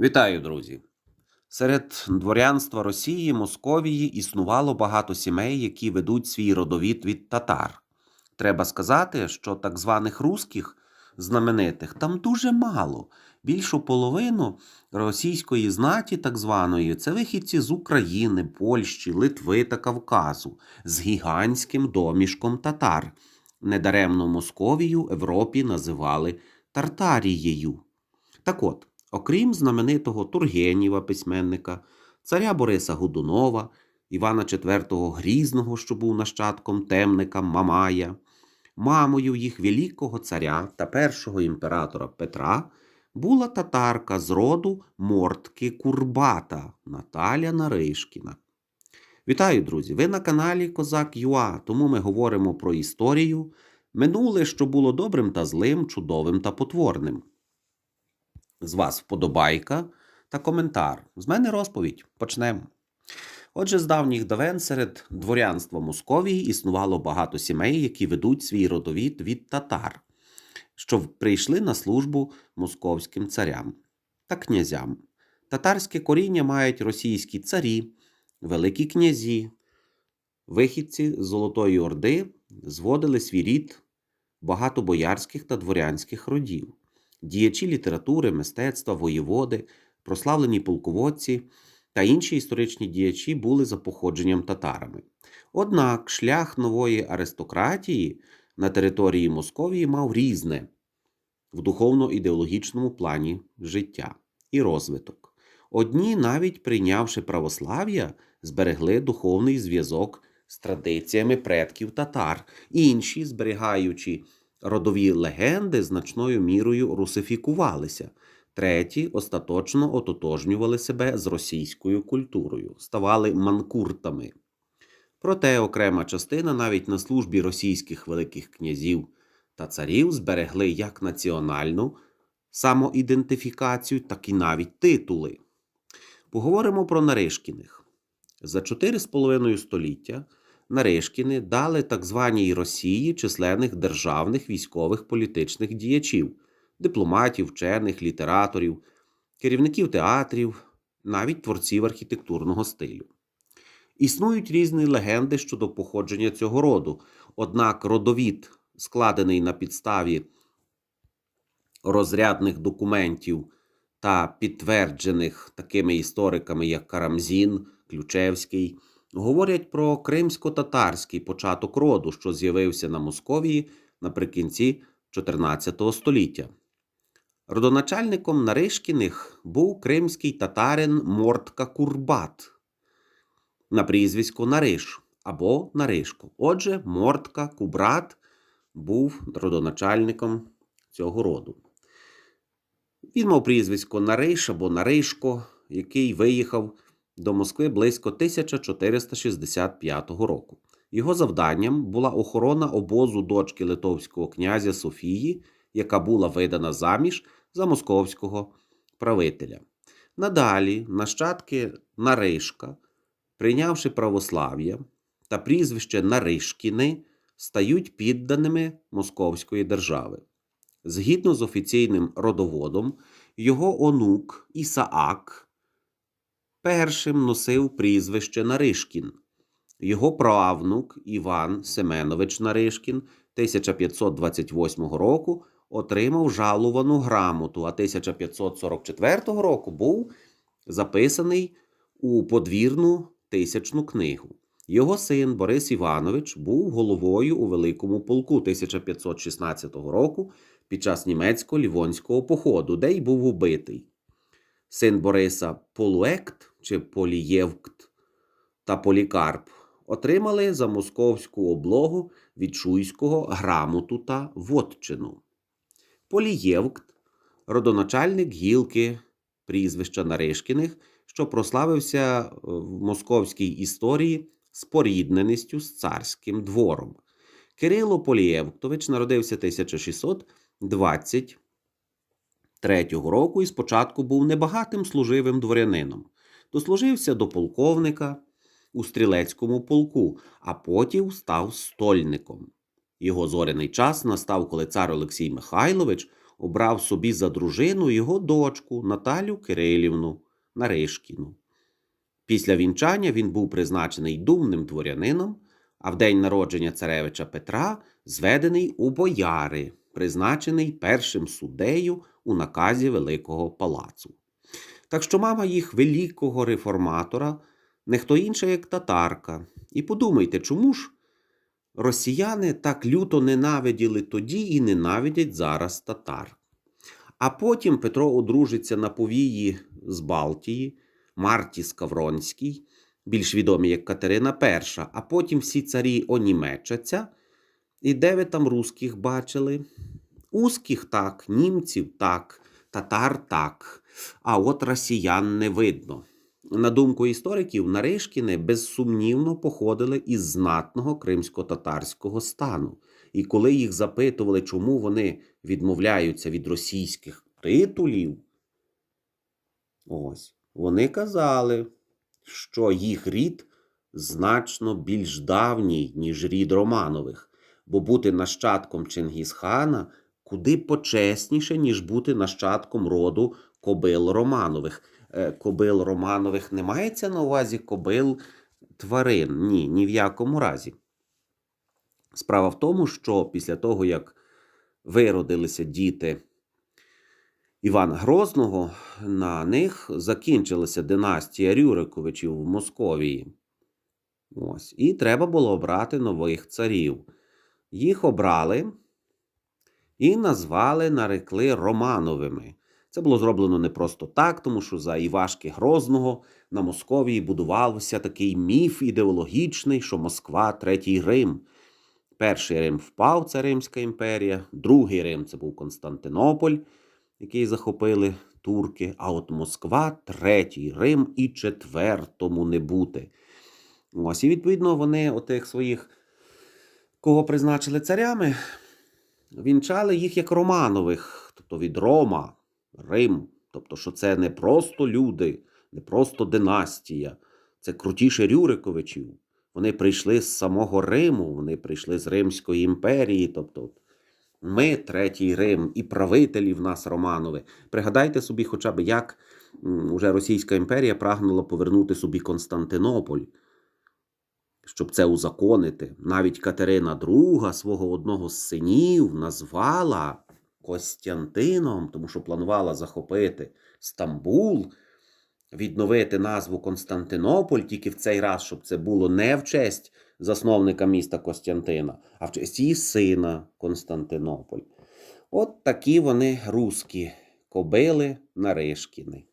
Вітаю, друзі! Серед дворянства Росії, Московії існувало багато сімей, які ведуть свій родовід від татар. Треба сказати, що так званих русських знаменитих там дуже мало. Більшу половину російської знаті, так званої, це вихідці з України, Польщі, Литви та Кавказу з гігантським домішком татар. Недаремно Московію Європі називали Тартарією. Так от, окрім знаменитого Тургенєва письменника, царя Бориса Годунова, Івана IV Грізного, що був нащадком темника Мамая, мамою їх великого царя та першого імператора Петра була татарка з роду Мортки Курбата Наталя Наришкіна. Вітаю, друзі! Ви на каналі Козак Юа, тому ми говоримо про історію, минуле, що було добрим та злим, чудовим та потворним. З вас вподобайка та коментар. З мене розповідь. Почнемо. Отже, з давніх давен серед дворянства Московії існувало багато сімей, які ведуть свій родовід від татар, що прийшли на службу московським царям та князям. Татарське коріння мають російські царі, великі князі, вихідці з Золотої Орди зводили свій рід багато боярських та дворянських родів діячі літератури, мистецтва, воєводи, прославлені полководці та інші історичні діячі були за походженням татарами. Однак шлях нової аристократії на території Московії мав різне в духовно-ідеологічному плані життя і розвиток. Одні, навіть прийнявши православ'я, зберегли духовний зв'язок з традиціями предків татар, інші, зберігаючи родові легенди значною мірою русифікувалися. Треті остаточно ототожнювали себе з російською культурою, ставали манкуртами. Проте окрема частина навіть на службі російських великих князів та царів зберегли як національну самоідентифікацію, так і навіть титули. Поговоримо про Наришкіних. За чотири з половиною століття Нарешкіни дали так званій Росії численних державних військових політичних діячів, дипломатів, вчених, літераторів, керівників театрів, навіть творців архітектурного стилю. Існують різні легенди щодо походження цього роду, однак родовід, складений на підставі розрядних документів та підтверджених такими істориками, як Карамзін, Ключевський говорять про кримсько-татарський початок роду, що з'явився на Московії наприкінці 14 століття. Родоначальником Наришкіних був кримський татарин Мортка Курбат на прізвисько Нариш або Наришко. Отже, Мортка Кубрат був родоначальником цього роду. Він мав прізвисько Нариш або Наришко, який виїхав до Москви близько 1465 року. Його завданням була охорона обозу дочки литовського князя Софії, яка була видана заміж за московського правителя. Надалі нащадки Наришка, прийнявши православ'я та прізвище Наришкіни, стають підданими Московської держави. Згідно з офіційним родоводом, його онук Ісаак першим носив прізвище Наришкін. Його правнук Іван Семенович Наришкін 1528 року отримав жалувану грамоту, а 1544 року був записаний у подвірну тисячну книгу. Його син Борис Іванович був головою у Великому полку 1516 року під час німецько-лівонського походу, де й був убитий. Син Бориса Полуект чи Полієвкт та Полікарп отримали за московську облогу від Шуйського грамоту та вотчину. Полієвкт родоначальник гілки прізвища Наришкіних, що прославився в московській історії спорідненістю з царським двором. Кирило Полієвктович народився 1623 року і спочатку був небагатим служивим дворянином. Дослужився до полковника у стрілецькому полку, а потім став стольником. Його зоряний час настав, коли цар Олексій Михайлович обрав собі за дружину його дочку Наталю Кирилівну Наришкіну. Після вінчання він був призначений думним дворянином, а в день народження царевича Петра зведений у бояри, призначений першим суддею у наказі Великого палацу. Так що мама їх великого реформатора не хто інша, як татарка. І подумайте, чому ж росіяни так люто ненавиділи тоді і ненавидять зараз татар. А потім Петро одружиться на повії з Балтії, Марті Скавронській, більш відомі як Катерина І, а потім всі царі онімечаться. І де ви там русських бачили? Узких так, німців так, татар так, а от росіян не видно. На думку істориків, Наришкіни безсумнівно походили із знатного кримсько-татарського стану. І коли їх запитували, чому вони відмовляються від російських титулів, ось, вони казали, що їх рід значно більш давній, ніж рід Романових, бо бути нащадком Чингісхана куди почесніше, ніж бути нащадком роду кобил Романових. Е, Кобил Романових не мається на увазі кобил тварин. Ні, ні в якому разі. Справа в тому, що після того, як виродилися діти Івана Грозного, на них закінчилася династія Рюриковичів в Московії. Ось. І треба було обрати нових царів. Їх обрали і назвали, нарекли Романовими. Це було зроблено не просто так, тому що за Івашки Грозного на Московії будувався такий міф ідеологічний, що Москва третій Рим. Перший Рим впав, це Римська імперія, другий Рим це був Константинополь, який захопили турки. А от Москва третій Рим і четвертому не бути. Ось, і відповідно вони отих своїх, кого призначили царями, вінчали їх як Романових, тобто від Рома, Рим. Тобто, що це не просто люди, не просто династія, це крутіше Рюриковичів. Вони прийшли з самого Риму, вони прийшли з Римської імперії. Тобто, ми, третій Рим, і правителі в нас Романови. Пригадайте собі, хоча б як уже Російська імперія прагнула повернути собі Константинополь, щоб це узаконити. Навіть Катерина II свого одного з синів назвала Костянтином, тому що планувала захопити Стамбул, відновити назву Константинополь, тільки в цей раз, щоб це було не в честь засновника міста Костянтина, а в честь її сина Константинополь. От такі вони руські кобили Наришкіни.